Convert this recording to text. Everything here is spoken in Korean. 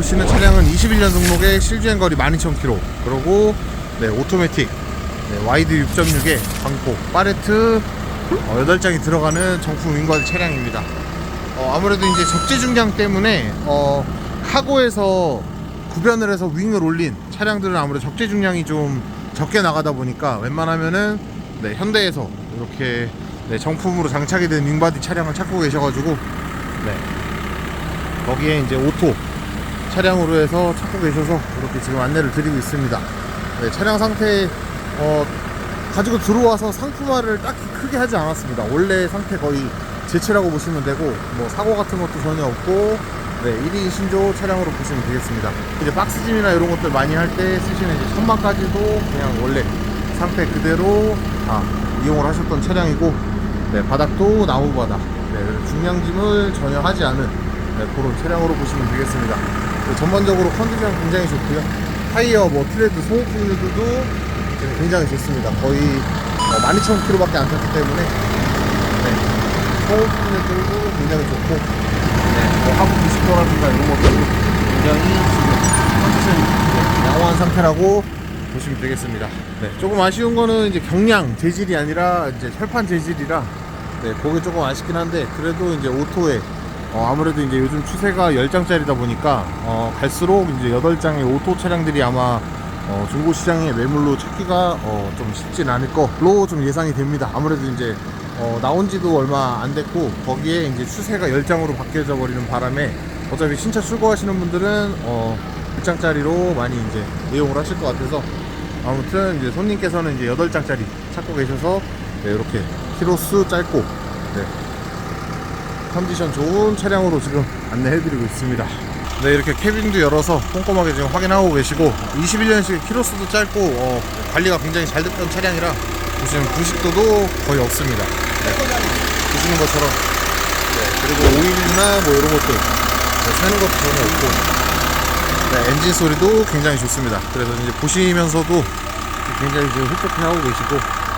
보시는 차량은 21년 등록에 실주행 거리 12,000km 그리고 네, 오토매틱 네, 와이드 6.6에 광폭 파레트 어, 8장이 들어가는 정품 윙바디 차량입니다. 어, 아무래도 이제 적재 중량 때문에 어, 카고에서 구변을 해서 윙을 올린 차량들은 아무래도 적재 중량이 좀 적게 나가다 보니까 웬만하면은 네, 현대에서 이렇게 네, 정품으로 장착이 된 윙바디 차량을 찾고 계셔가지고 네, 거기에 이제 오토 차량으로 해서 찾고 계셔서 이렇게 지금 안내를 드리고 있습니다. 네, 차량 상태 어, 가지고 들어와서 상품화를 딱히 크게 하지 않았습니다. 원래 상태 거의 제체라고 보시면 되고 뭐 사고 같은 것도 전혀 없고 네, 1위 신조 차량으로 보시면 되겠습니다. 이제 박스짐이나 이런 것들 많이 할 때 쓰시는 이제 천막까지도 그냥 원래 상태 그대로 다 이용을 하셨던 차량이고 네, 바닥도 나무 바닥 네, 중량짐을 전혀 하지 않은 네, 그런 차량으로 보시면 되겠습니다. 네, 전반적으로 컨디션 굉장히 좋고요. 타이어, 뭐 트레드, 소모품들도 지금 굉장히 좋습니다. 거의 어, 12,000km밖에 안 탔기 때문에 네, 소모품들도 굉장히 좋고 네, 뭐 하부 부식도라든가 이런 것들도 굉장히 지금 컨디션이 네, 양호한 상태라고 보시면 되겠습니다. 네, 조금 아쉬운 거는 이제 경량 재질이 아니라 이제 철판 재질이라 네, 그게 조금 아쉽긴 한데 그래도 이제 오토에 어, 아무래도 이제 요즘 추세가 10장짜리다 보니까 어, 갈수록 이제 8장의 오토 차량들이 아마 어, 중고 시장에 매물로 찾기가 어, 좀 쉽진 않을 거로 좀 예상이 됩니다. 아무래도 이제 어, 나온 지도 얼마 안 됐고 거기에 이제 추세가 10장으로 바뀌어져 버리는 바람에 어차피 신차 출고하시는 분들은 어, 1장짜리로 많이 이제 이용을 하실 것 같아서 아무튼 이제 손님께서는 이제 8장짜리 찾고 계셔서 네, 이렇게 키로수 짧고 네, 컨디션 좋은 차량으로 지금 안내해드리고 있습니다. 네, 이렇게 캐빈도 열어서 꼼꼼하게 지금 확인하고 계시고 21년식 키로수도 짧고 어, 관리가 굉장히 잘 됐던 차량이라 보시면 부식도도 거의 없습니다. 네, 보시는 것처럼 네, 그리고 오일이나 뭐 이런 것들 네, 새는 것도 전혀 없고 네, 엔진 소리도 굉장히 좋습니다. 그래서 이제 보시면서도 굉장히 지금 흡족해 하고 계시고